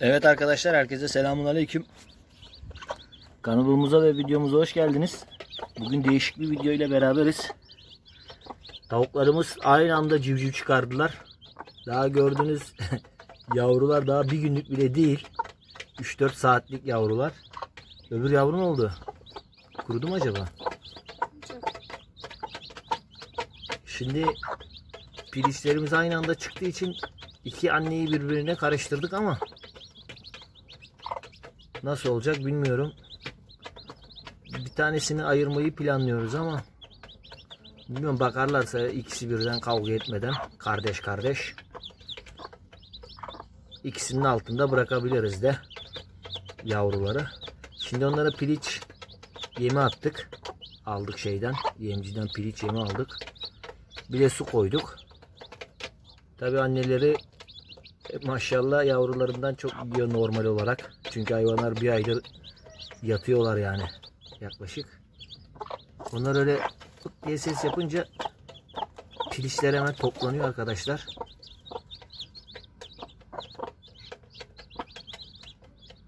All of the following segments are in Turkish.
Evet arkadaşlar herkese selamun aleyküm. Kanalımıza ve videomuza hoş geldiniz. Bugün değişik bir video ile beraberiz. Tavuklarımız aynı anda civciv çıkardılar. Daha gördüğünüz yavrular daha bir günlük bile değil. 3-4 saatlik yavrular. Öbür yavru ne oldu? Kurudu mu acaba? Şimdi pirinçlerimiz aynı anda çıktığı için iki anneyi birbirine karıştırdık ama nasıl olacak bilmiyorum. Bir tanesini ayırmayı planlıyoruz ama bilmiyorum bakarlarsa ikisi birden kavga etmeden kardeş kardeş ikisinin altında bırakabiliriz de yavruları. Şimdi onlara piliç yemi attık. Aldık şeyden. Yemciden piliç yemi aldık. Bir de su koyduk. Tabi anneleri maşallah yavrularından çok yiyor normal olarak. Çünkü hayvanlar bir aydır yatıyorlar yani yaklaşık. Onlar öyle pıt diye ses yapınca pilişler hemen toplanıyor arkadaşlar.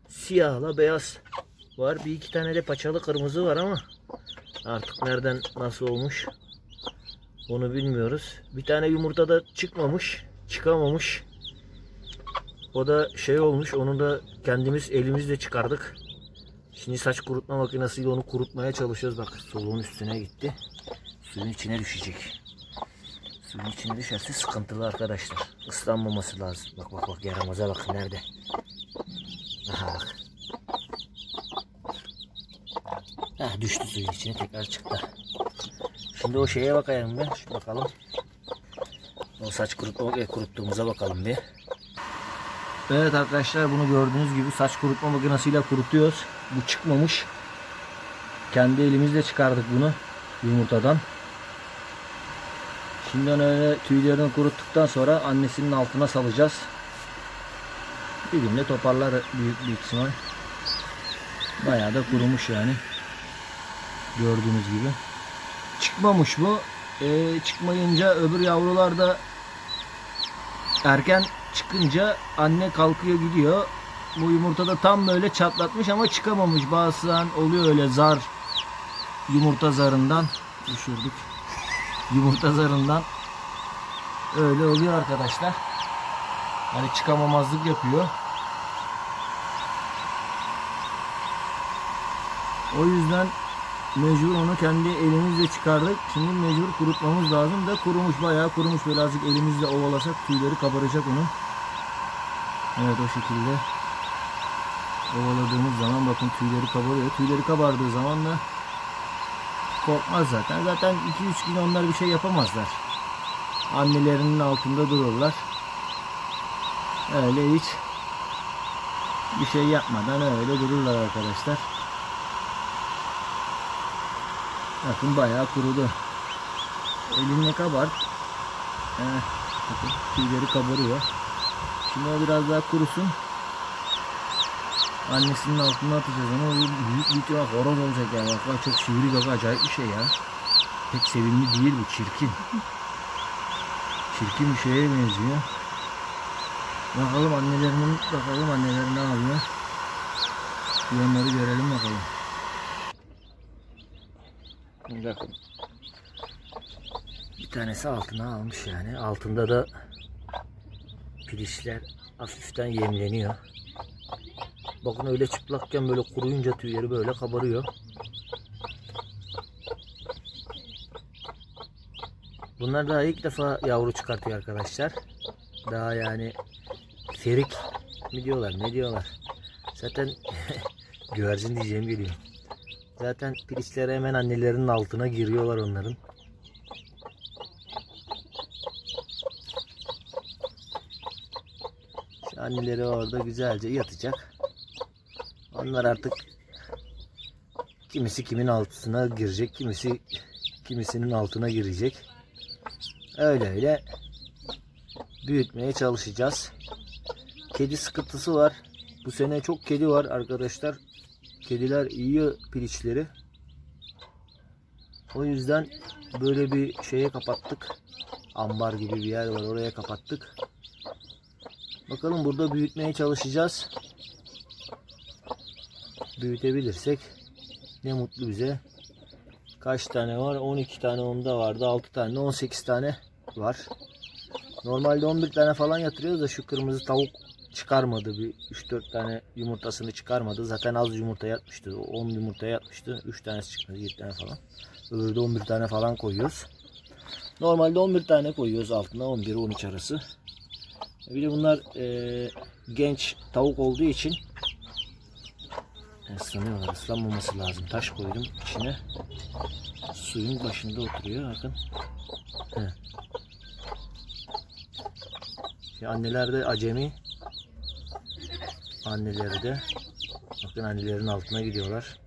Siyahla beyaz var. Bir iki tane de paçalı kırmızı var ama artık nereden nasıl olmuş onu bilmiyoruz. Bir tane yumurta da çıkmamış, çıkamamış. O da şey olmuş, onu da kendimiz elimizle çıkardık. Şimdi saç kurutma makinesiyle onu kurutmaya çalışıyoruz. Bak soluğun üstüne gitti. Suyun içine düşecek. Suyun içine düşerse sıkıntılı arkadaşlar. Islanmaması lazım. Bak bak bak yaramaza bak nerede. Aha bak. Heh, düştü suyun içine tekrar çıktı. Şimdi o şeye bakayım bir. Şu bakalım. O saç kurutma, e, kuruttuğumuza bakalım bir. Evet arkadaşlar bunu gördüğünüz gibi saç kurutma makinesiyle kurutuyoruz. Bu çıkmamış. Kendi elimizle çıkardık bunu yumurtadan. Şimdi öyle tüylerini kuruttuktan sonra annesinin altına salacağız. Bir günde toparlar büyük bir ihtimal. Bayağı da kurumuş yani. Gördüğünüz gibi. Çıkmamış bu. Ee, çıkmayınca öbür yavrular da erken çıkınca anne kalkıyor gidiyor. Bu yumurta da tam böyle çatlatmış ama çıkamamış. Bazen oluyor öyle zar yumurta zarından düşürdük. Yumurta zarından öyle oluyor arkadaşlar. Hani çıkamamazlık yapıyor. O yüzden mecbur onu kendi elimizle çıkardık. Şimdi mecbur kurutmamız lazım da kurumuş bayağı kurumuş. Böyle azıcık elimizle ovalasak tüyleri kabaracak onun. Evet o şekilde ovaladığımız zaman bakın tüyleri kabarıyor. Tüyleri kabardığı zaman da korkmaz zaten. Zaten 2-3 gün onlar bir şey yapamazlar. Annelerinin altında dururlar. Öyle hiç bir şey yapmadan öyle dururlar arkadaşlar. Bakın bayağı kurudu. Elinle kabart. Bakın tüyleri kabarıyor. Şimdi o biraz daha kurusun. Annesinin altına atacağız onu. O büyük büyük ya horoz olacak yani. Bak, bak çok sivri bak acayip bir şey ya. Pek sevimli değil bu çirkin. Çirkin bir şeye benziyor. Bakalım annelerinin bakalım anneler ne yapıyor. Bir görelim bakalım. Bakın. Bir tanesi altına almış yani. Altında da pilişler hafiften yemleniyor. Bakın öyle çıplakken böyle kuruyunca tüyleri böyle kabarıyor. Bunlar daha ilk defa yavru çıkartıyor arkadaşlar. Daha yani ferik mi diyorlar ne diyorlar. Zaten güvercin diyeceğim geliyor. Zaten pirinçleri hemen annelerinin altına giriyorlar onların. Anneleri orada güzelce yatacak. Onlar artık kimisi kimin altına girecek, kimisi kimisinin altına girecek. Öyle öyle büyütmeye çalışacağız. Kedi sıkıntısı var. Bu sene çok kedi var arkadaşlar. Kediler yiyor piliçleri. O yüzden böyle bir şeye kapattık. Ambar gibi bir yer var oraya kapattık. Bakalım burada büyütmeye çalışacağız. Büyütebilirsek ne mutlu bize. Kaç tane var? 12 tane onda vardı. 6 tane de 18 tane var. Normalde 11 tane falan yatırıyoruz da şu kırmızı tavuk çıkarmadı. Bir 3-4 tane yumurtasını çıkarmadı. Zaten az yumurta yatmıştı. O 10 yumurta yatmıştı. 3 tanesi çıkmadı. 7 tane falan. Öbürü de 11 tane falan koyuyoruz. Normalde 11 tane koyuyoruz altına 11-13 arası. Bir de bunlar e, genç tavuk olduğu için ıslanıyorlar. Islanmaması lazım. Taş koydum içine. Suyun başında oturuyor. Bakın. He. Şimdi anneler de acemi. Anneleri de bakın annelerin altına gidiyorlar.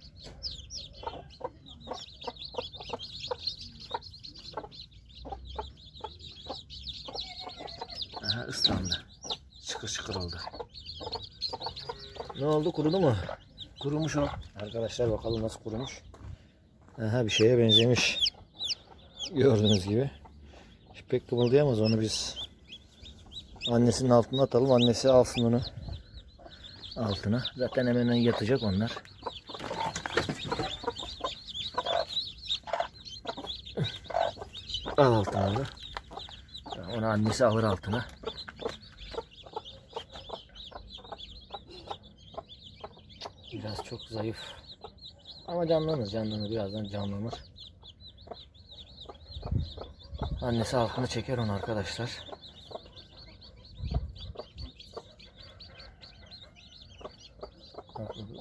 Aha ıslandı. Çıkır çıkır oldu. Ne oldu kurudu mu? Kurumuş o. Arkadaşlar bakalım nasıl kurumuş. Aha bir şeye benzemiş. Gördüğünüz gibi. Pek kımıldayamaz onu biz annesinin altına atalım. Annesi alsın onu altına. Zaten hemen hemen yatacak onlar. Al altına da. Onu annesi alır altına. Biraz çok zayıf. Ama canlanır canlanır. Birazdan canlanır. Annesi altını çeker onu arkadaşlar.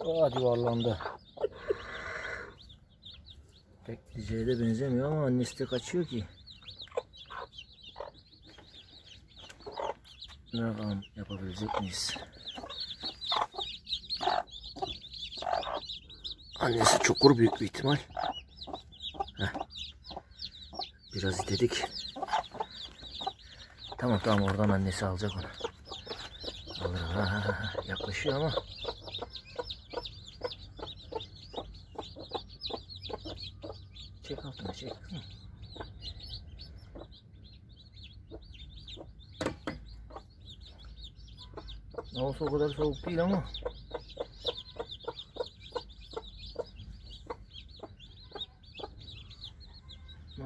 Aa yuvarlandı. Pek dizeye de benzemiyor ama annesi de kaçıyor ki. Ne bakalım yapabilecek miyiz? Annesi çukur büyük bir ihtimal. Heh. Biraz itedik. Tamam tamam oradan annesi alacak onu. Alır ha. yaklaşıyor ama. Çek altına çek. Hı. Ne olsa o kadar soğuk değil ama.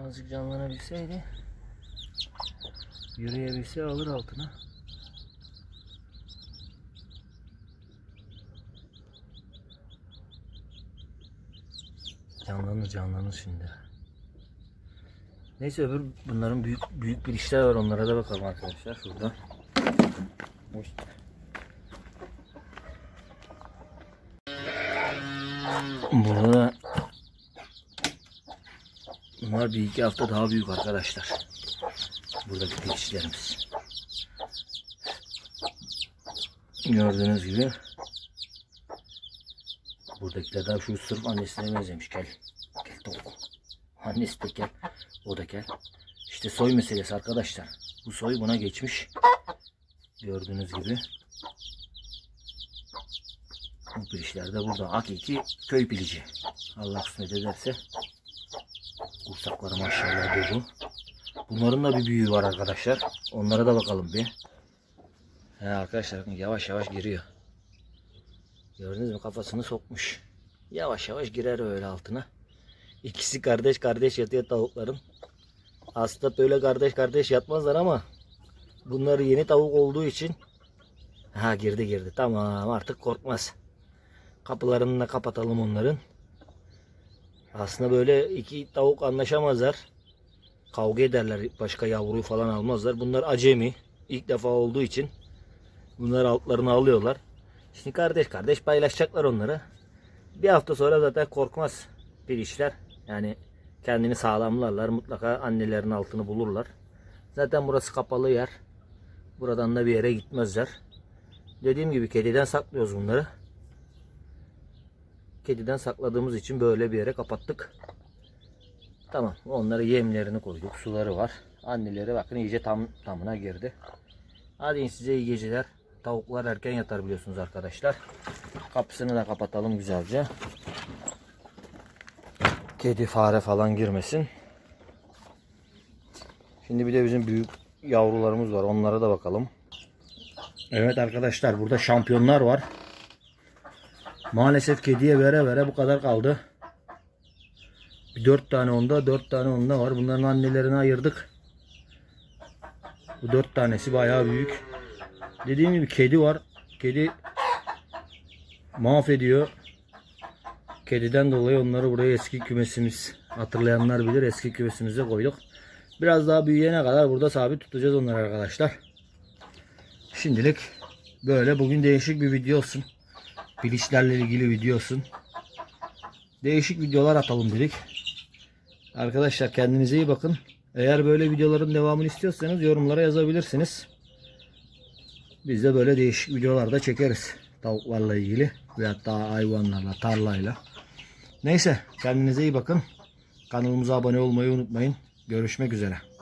Azıcık canlanabilseydi yürüyebilse alır altına. Canlanır canlanır şimdi. Neyse öbür bunların büyük büyük bir işler var onlara da bakalım arkadaşlar şurada. Hoş. Burada da Bunlar bir iki hafta daha büyük arkadaşlar. Buradaki keçilerimiz. Gördüğünüz gibi buradakiler daha şu sırf annesine benzemiş. Gel. Gel tavuk. Annesi de gel. O da gel. İşte soy meselesi arkadaşlar. Bu soy buna geçmiş. Gördüğünüz gibi. Bu pilişler de burada. Hakiki köy pilici. Allah kısmet ederse Kursakları maşallah dolu. Bunların da bir büyüğü var arkadaşlar. Onlara da bakalım bir. He arkadaşlar yavaş yavaş giriyor. Gördünüz mü kafasını sokmuş. Yavaş yavaş girer öyle altına. İkisi kardeş kardeş yatıyor tavukların. Aslında böyle kardeş kardeş yatmazlar ama bunlar yeni tavuk olduğu için ha girdi girdi. Tamam artık korkmaz. Kapılarını da kapatalım onların. Aslında böyle iki tavuk anlaşamazlar. Kavga ederler. Başka yavruyu falan almazlar. Bunlar acemi. İlk defa olduğu için bunlar altlarını alıyorlar. Şimdi kardeş kardeş paylaşacaklar onları. Bir hafta sonra zaten korkmaz bir işler. Yani kendini sağlamlarlar. Mutlaka annelerin altını bulurlar. Zaten burası kapalı yer. Buradan da bir yere gitmezler. Dediğim gibi kediden saklıyoruz bunları. Kediden sakladığımız için böyle bir yere kapattık. Tamam. Onları yemlerini koyduk. Suları var. Anneleri bakın iyice tam tamına girdi. Hadi size iyi geceler. Tavuklar erken yatar biliyorsunuz arkadaşlar. Kapısını da kapatalım güzelce. Kedi fare falan girmesin. Şimdi bir de bizim büyük yavrularımız var. Onlara da bakalım. Evet arkadaşlar burada şampiyonlar var. Maalesef kediye vere vere bu kadar kaldı. Bir dört tane onda, dört tane onda var. Bunların annelerini ayırdık. Bu dört tanesi bayağı büyük. Dediğim gibi kedi var. Kedi mahvediyor. Kediden dolayı onları buraya eski kümesimiz hatırlayanlar bilir eski kümesimize koyduk. Biraz daha büyüyene kadar burada sabit tutacağız onları arkadaşlar. Şimdilik böyle bugün değişik bir video olsun. Bilişlerle ilgili video olsun. Değişik videolar atalım dedik. Arkadaşlar kendinize iyi bakın. Eğer böyle videoların devamını istiyorsanız yorumlara yazabilirsiniz. Biz de böyle değişik videolar da çekeriz. Tavuklarla ilgili veyahut da hayvanlarla, tarlayla. Neyse kendinize iyi bakın. Kanalımıza abone olmayı unutmayın. Görüşmek üzere.